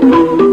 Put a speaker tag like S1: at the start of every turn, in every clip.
S1: Thank you.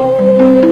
S1: Oh,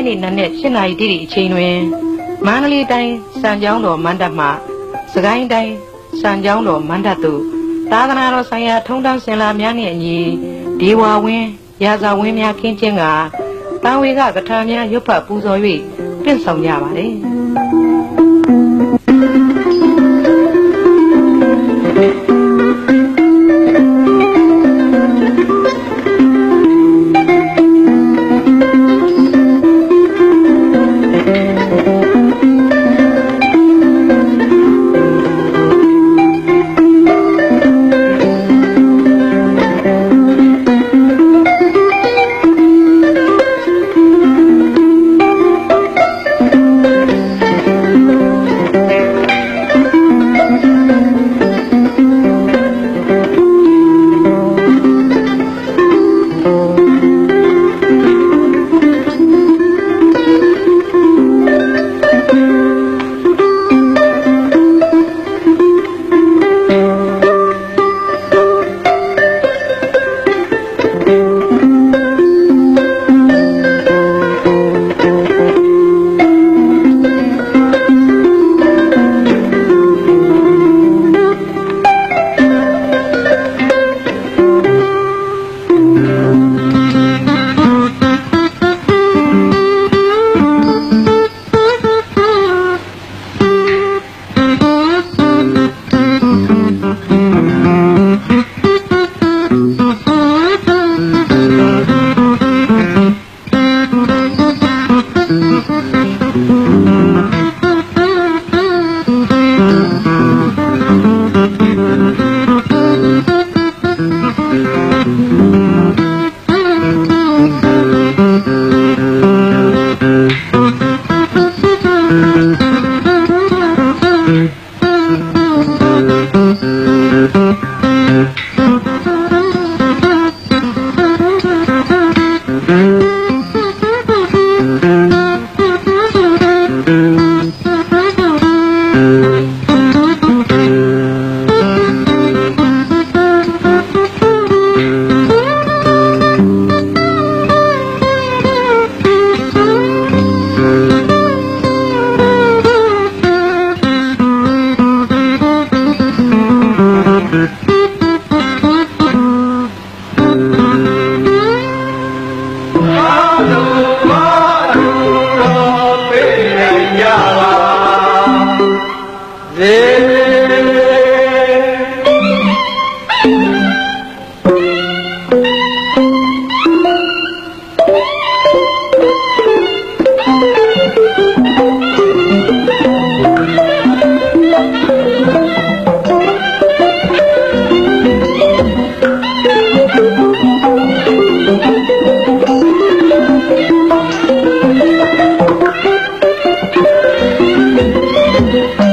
S1: ရက်နေ့နံနက်၈နာရီတိတိအချိန်တွင်မန္တလေးတိုင်းစံကြောင်းတော်မန္တမှစကိုင်းတိုင်းစံကြောင်းတော်မန္တသို့သာသနာတော်ဆိုင်ရာထုံးတမ်းစင်လာများနှင့်အညီဒေဝဝင်းရာဇဝင်းများခင်းကျင်းကတာဝေကကထာများရွတ်ဖတ်ပူဇော်၍ပြင့်ဆောင်ကြပါလေ။
S2: Thank you.